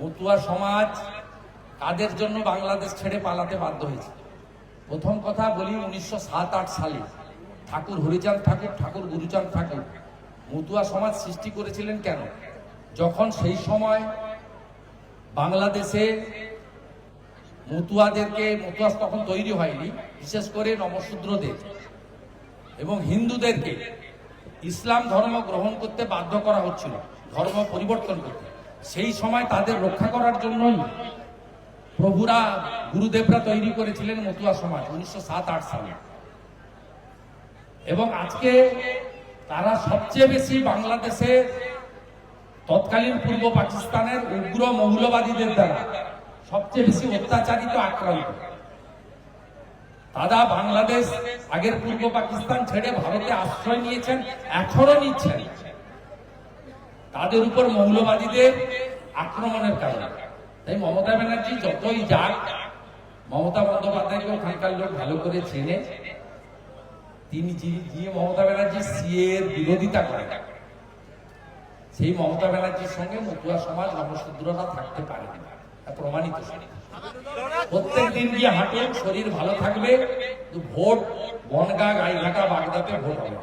মতুয়া সমাজ কাদের জন্য বাংলাদেশ ছেড়ে পালাতে বাধ্য হয়েছে? প্রথম কথা বলি উনিশশো সাত আট সালে ঠাকুর হরিচাঁদ ঠাকুর ঠাকুর গুরুচাঁদ ঠাকুর মতুয়া সমাজ সৃষ্টি করেছিলেন কেন? যখন সেই সময় বাংলাদেশে মতুয়াদেরকে মতুয়া তখন তৈরি হয়নি, বিশেষ করে নমশূদ্রদের এবং হিন্দুদেরকে ইসলাম ধর্ম গ্রহণ করতে বাধ্য করা হচ্ছিল, ধর্ম পরিবর্তন করতে। সেই সময় তাদের রক্ষা করার জন্যই প্রভুরা গুরুদেবরা তৈরি করেছিলেন মতুয়া সমাজ, উনিশশো সাত, আট সালে। এবং আজকে তারা সবচেয়ে বেশি বাংলাদেশে তৎকালীন পূর্ব পাকিস্তানের উগ্র মৌলবাদীদের দ্বারা সবচেয়ে বেশি অত্যাচারিত, আক্রান্ত। দাদা, বাংলাদেশ আগের পূর্ব পাকিস্তান ছেড়ে ভারতে আশ্রয় নিয়েছেন এখনও নিচ্ছেন। তাদের উপর মৌলবাদীদের আক্রমণের কারণে। তাই মমতা ব্যানার্জি যতই যাক, মমতা বন্দ্যোপাধ্যায়কে ওখানকার লোক ভালো করে চেনে। তিনি যিনি মমতা ব্যানার্জি সিএ এর বিরোধিতা করেন, সেই মমতা ব্যানার্জির সঙ্গে মতুয়া সমাজ নবশূদ্ররা থাকতে পারে প্রমাণিত। প্রত্যেক দিন গিয়ে হাঁটুন, শরীর ভালো থাকবে ভোট বনগা, গাইঘাটা, বাগদাতে ভোট হবে